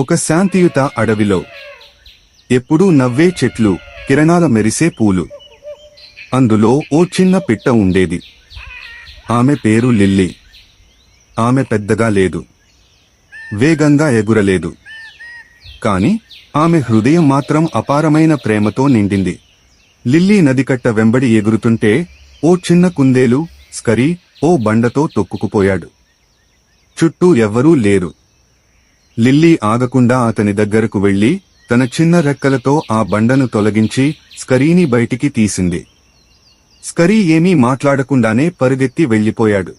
ఒక శాంతియుత అడవిలో ఎప్పుడూ నవ్వే చెట్లు కిరణాల మెరిసే పూలు. అందులో ఓ చిన్న పిట్ట ఉండేది. ఆమె పేరు లిల్లీ. ఆమె పెద్దగా లేదు. వేగంగా ఎగురలేదు. కాని ఆమె హృదయం మాత్రం అపారమైన ప్రేమతో నిండింది. లిల్లీ నదికట్ట వెంబడి ఎగురుతుంటే ఓ చిన్న కుందేలు స్కరీ ఓ బండతో తొక్కుకుపోయాడు. చుట్టూ ఎవ్వరూ లేరు. లిల్లీ ఆగకుండా అతని దగ్గరకు వెళ్ళి తన చిన్న రెక్కలతో ఆ బండను తొలగించి స్కరీని బయటికి తీసింది. స్కరీ ఏమీ మాట్లాడకుండానే పరిగెత్తి వెళ్ళిపోయాడు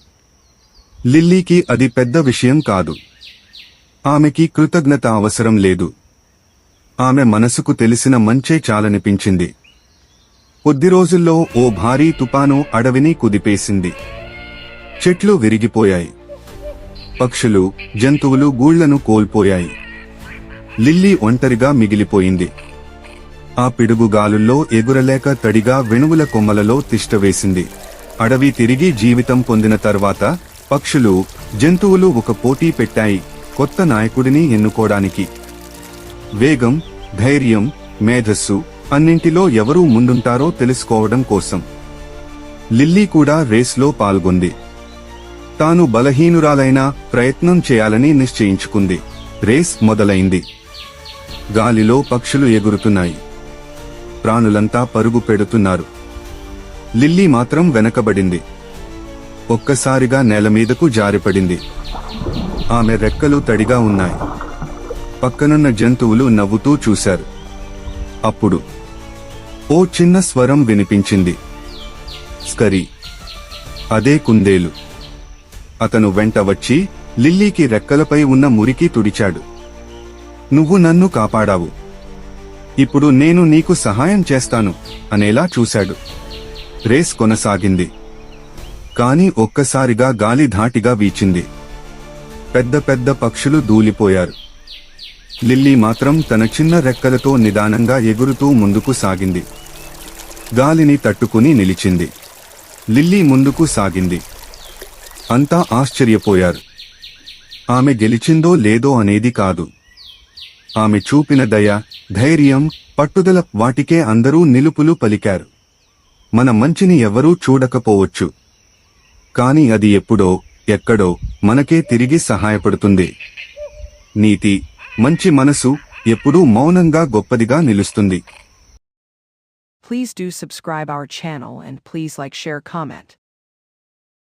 లిల్లీకి అది పెద్ద విషయం కాదు. ఆమెకి కృతజ్ఞత అవసరం లేదు. ఆమె మనసుకు తెలిసిన మంచే చాలనిపించింది. కొద్ది రోజుల్లో ఓ భారీ తుపాను అడవిని కుదిపేసింది. చెట్లు విరిగిపోయాయి. పక్షులు జంతువులు గూళ్ళను కోల్పోయాయి. లిల్లీ ఒంటరిగా మిగిలిపోయింది. ఆ పిడుగు గాలుల్లో ఎగురలేక తడిగా వెణువుల కొమ్మలలో తిష్టవేసింది అడవి తిరిగి జీవితం పొందిన తర్వాత పక్షులు జంతువులు ఒక పోటీ పెట్టాయి కొత్త నాయకుడిని ఎన్నుకోడానికి వేగం ధైర్యం మేధస్సు అన్నింటిలో ఎవరూ ముందుంటారో తెలుసుకోవడం కోసం. లిల్లీ కూడా రేస్లో పాల్గొంది. తాను బలహీనురాలైనా ప్రయత్నం చేయాలని నిశ్చయించుకుంది. రేస్ మొదలైంది. గాలిలో పక్షులు ఎగురుతున్నాయి. ప్రాణులంతా పరుగు పెడుతున్నారు. లిల్లీ మాత్రం వెనకబడింది. ఒక్కసారిగా నేల మీదకు జారిపడింది. ఆమె రెక్కలు తడిగా ఉన్నాయి. పక్కనున్న జంతువులు నవ్వుతూ చూశారు. అప్పుడు ఓ చిన్న స్వరం వినిపించింది. స్కరీ. అదే కుందేలు. అతను వెంట వచ్చి లిల్లీకి రెక్కలపై ఉన్న మురికి తుడిచాడు. నువ్వు నన్ను కాపాడావు. ఇప్పుడు నేను నీకు సహాయం చేస్తాను అనేలా చూశాడు. రేస్ కొనసాగింది. కాని ఒక్కసారిగా గాలి ధాటిగా వీచింది. పెద్ద పెద్ద పక్షులు దూలిపోయారు. లిల్లీ మాత్రం తన చిన్న రెక్కలతో నిదానంగా ఎగురుతూ ముందుకు సాగింది. గాలిని తట్టుకుని నిలిచింది. లిల్లీ ముందుకు సాగింది. అంతా ఆశ్చర్యపోయారు. ఆమె గెలిచిందో లేదో అనేది కాదు. ఆమె చూపిన దయ ధైర్యం పట్టుదల వాటికే అందరూ నిలుపులు పలికారు. మన మంచిని ఎవరూ చూడకపోవచ్చు. కాని అది ఎప్పుడో ఎక్కడో మనకే తిరిగి సహాయపడుతుంది. నీతి మంచి మనసు ఎప్పుడూ మౌనంగా గొప్పదిగా నిలుస్తుంది. Please do subscribe our channel and please like share comment.